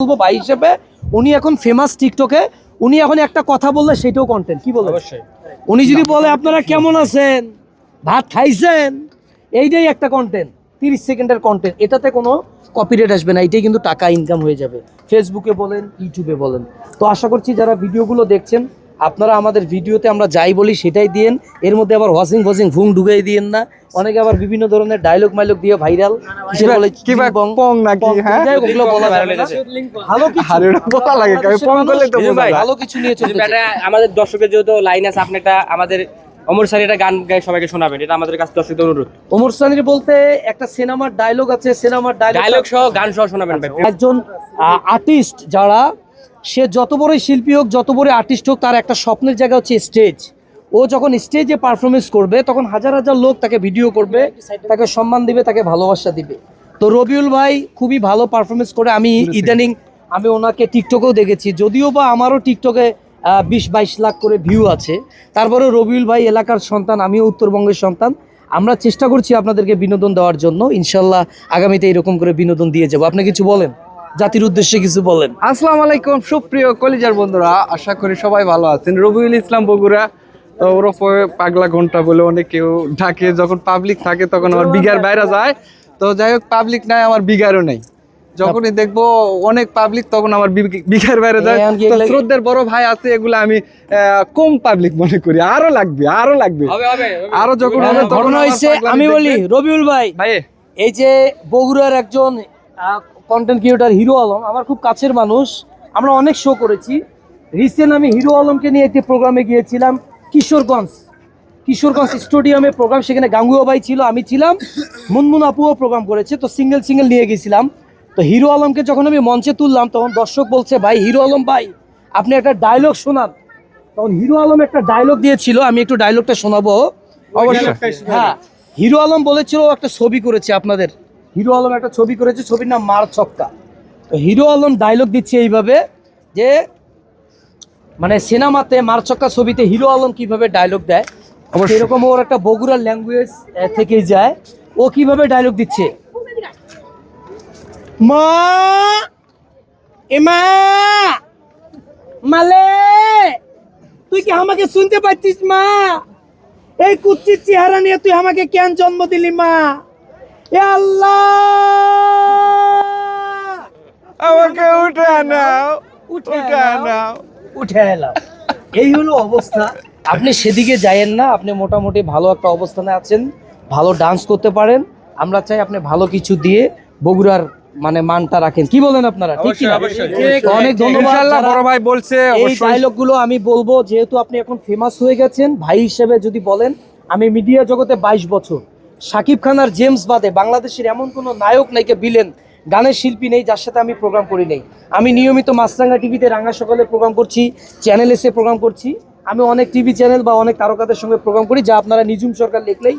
বলব ভাই হিসেবে উনি এখন ফেমাস টিকটকে উনি এখন একটা কথা বললে সেটাও কন্টেন্ট কি বলব অবশ্যই। উনি যদি বলে আপনারা কেমন আছেন? ভাত খাইছেন? এইটাই একটা কন্টেন্ট তিরিশ সেকেন্ডের কন্টেন্ট এটাতে কোনো কপিরেট আসবে না এটাই কিন্তু টাকা ইনকাম হয়ে যাবে। ফেসবুকে বলেন ইউটিউবে বলেন। তো আশা করছি যারা ভিডিওগুলো দেখছেন আপনারা আমাদের ভিডিওতে আমরা যাই বলি সেটাই দিয়েন। এর মধ্যে আবার ওয়াশিং ফসিং ভুং ঢুকাই দিয়েন না। অনেকে আবার বিভিন্ন ধরনের ডায়লগ মাইলগ দিয়ে ভাইরাল হ্যাঁ? যদি আমাদের দর্শকের যেহেতু লাইন আছে আপনি একটা আমাদের অমর এটা গান গায়ে সবাইকে শোনাবেন। এটা আমাদের কাছে দর্শকদের অনুরোধ। ওমর সানির বলতে একটা সিনেমার ডায়লগ আছে সিনেমার ডায়লগ ডায়লগ সহ গান সহ শোনাবেন ভাই। একজন আর্টিস্ট যারা সে যত বড়ই শিল্পী হোক যত বড় আর্টিস্ট হোক তার একটা স্বপ্নের জায়গা হচ্ছে স্টেজ ও যখন স্টেজে পারফরমেন্স করবে তখন হাজার হাজার লোক তাকে ভিডিও করবে তাকে সম্মান দিবে তাকে ভালোবাসা দিবে। তো রবিউল ভাই খুবই ভালো পারফরমেন্স করে। আমি ইদানিং আমি ওনাকে টিকটকেও দেখেছি। যদিও বা আমারও টিকটকে বিশ বাইশ লাখ করে ভিউ আছে। তারপরে রবিউল ভাই এলাকার সন্তান আমিও উত্তরবঙ্গের সন্তান। আমরা চেষ্টা করছি আপনাদেরকে বিনোদন দেওয়ার জন্য। ইনশাল্লাহ আগামীতে এরকম করে বিনোদন দিয়ে যাব। আপনি কিছু বলেন? জাতির উদ্দেশ্যে কিছু বলেন। আসসালামু আলাইকুম সুপ্রিয় কলিজার বন্ধুরা আশা করি সবাই ভালো আছেন। রবিউল ইসলাম বগুড়া তো ওরফে পাগলা ঘণ্টা বলে অনেকেও ডাকে যখন পাবলিক থাকে তখন আমার বিঘার বাইরে যায়। তো যাই হোক পাবলিক নাই আমার বিঘারও নাই। যখনই দেখব অনেক পাবলিক তখন আমার বিঘার বাইরে যায়। শ্রদ্ধের বড় ভাই আছে এগুলো আমি কম পাবলিক মনে করি। আরও লাগবে আরও লাগবে। হবে হবে আরও যখন ঘটনা হয়েছে আমি বলি রবিউল ভাই ভাই এই যে বগুড়ার একজন কন্টেন্ট ক্রিয়েটার হিরো আলম আমার খুব কাছের মানুষ আমরা অনেক শো করেছি। রিসেন্ট আমি হিরো আলমকে নিয়ে একটি প্রোগ্রামে গিয়েছিলাম কিশোরগঞ্জ। কিশোরগঞ্জ স্টেডিয়ামে প্রোগ্রাম সেখানে গাঙ্গুয়া ভাই ছিল আমি ছিলাম। মুনমুন আপুও প্রোগ্রাম করেছে তো সিঙ্গেল সিঙ্গেল নিয়ে গেছিলাম। তো হিরো আলমকে যখন আমি মঞ্চে তুললাম তখন দর্শক বলছে ভাই হিরো আলম ভাই আপনি একটা ডায়লগ শোনান। তখন হিরো আলম একটা ডায়লগ দিয়েছিল আমি একটু ডায়লগটা শোনাবো। অবশ্যই। হ্যাঁ। হিরো আলম বলেছিল একটা ছবি করেছে আপনাদের। হিরো আলম একটা ছবি করেছে ছবির নাম মার ছক্কা। তো হিরো আলম ডায়লগ দিচ্ছে এইভাবে যে মানে সিনেমাতে মার ছক্কা ছবিতে হিরো আলম কীভাবে ডায়লগ দেয়। এরকম ওর একটা বগুড়ার ল্যাঙ্গুয়েজ থেকে যায়। ও কীভাবে ডায়লগ দিচ্ছে? মা এমা মালে তুই কি আমাকে শুনতে পাচ্ছিস মা? এই কুচ্ছির চেহারা নিয়ে তুই আমাকে কেন জন্ম দিলি মা? আল্লাহ! আমাকে উঠে নাও উঠে নাও। উঠে এলাম এই হলো অবস্থা। আপনি সেদিকে যায়েন না আপনি মোটামুটি ভালো একটা অবস্থানে আছেন ভালো ডান্স করতে পারেন। আমরা চাই আপনি ভালো কিছু দিয়ে বগুড়ার মানে মানটা রাখেন। কি বলেন আপনারা? ঠিক কি অনেক ধন্যবাদ। বড় ভাই বলছে এই অবশ্যই। ডায়লগগুলো আমি বলব যেহেতু আপনি এখন ফেমাস হয়ে গেছেন ভাই হিসেবে যদি বলেন আমি মিডিয়া জগতে বাইশ বছর। শাকিব খান আর জেমস বাদে বাংলাদেশের এমন কোনো নায়ক নাইকে বিলেন গানের শিল্পী নেই যার সাথে আমি প্রোগ্রাম করি নেই। আমি নিয়মিত মাছরাঙ্গা টিভিতে রাঙা সকালে প্রোগ্রাম করছি চ্যানেল এসে প্রোগ্রাম করছি। আমি অনেক টিভি চ্যানেল বা অনেক তারকাদের সঙ্গে প্রোগ্রাম করি, যা আপনারা নিজুম সরকার লিখলেই